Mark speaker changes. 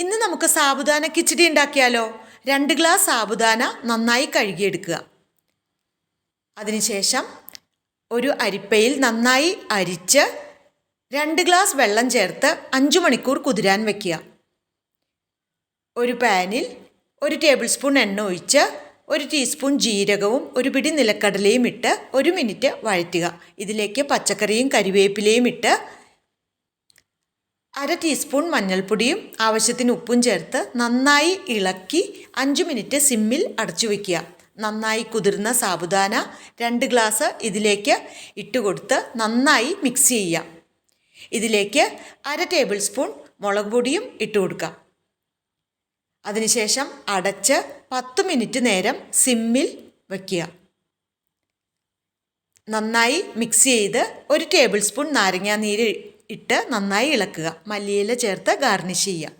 Speaker 1: ഇന്ന് നമുക്ക് സാബുദാന കിച്ചടി ഉണ്ടാക്കിയാലോ? രണ്ട് ഗ്ലാസ് സാബുദാന നന്നായി കഴുകിയെടുക്കുക. അതിനുശേഷം ഒരു അരിപ്പയിൽ നന്നായി അരിച്ച് രണ്ട് ഗ്ലാസ് വെള്ളം ചേർത്ത് അഞ്ച് മണിക്കൂർ കുതിരാൻ വയ്ക്കുക ഒരു പാനിൽ ഒരു ടേബിൾ സ്പൂൺ എണ്ണ ഒഴിച്ച് ഒരു ടീസ്പൂൺ ജീരകവും ഒരു പിടി നിലക്കടലയും ഇട്ട് ഒരു മിനിറ്റ് വഴറ്റുക. ഇതിലേക്ക് പച്ചക്കറിയും കരിവേപ്പിലയും ഇട്ട് അര ടീസ്പൂൺ മഞ്ഞൾപ്പൊടിയും ആവശ്യത്തിന് ഉപ്പും ചേർത്ത് നന്നായി ഇളക്കി അഞ്ച് മിനിറ്റ് സിമ്മിൽ അടച്ചു വയ്ക്കുക നന്നായി കുതിർന്ന സാബുദാന രണ്ട് ഗ്ലാസ് ഇതിലേക്ക് ഇട്ടുകൊടുത്ത് നന്നായി മിക്സ് ചെയ്യുക. ഇതിലേക്ക് അര ടേബിൾ സ്പൂൺ മുളക് പൊടിയും ഇട്ട് കൊടുക്കാം അതിനുശേഷം അടച്ച് പത്ത് മിനിറ്റ് നേരം സിമ്മിൽ വയ്ക്കുക നന്നായി മിക്സ് ചെയ്ത് ഒരു ടേബിൾ സ്പൂൺ നാരങ്ങാനീര് ഇട്ട് നന്നായി ഇളക്കുക. മല്ലിയില ചേർത്ത് ഗാർണിഷ് ചെയ്യുക.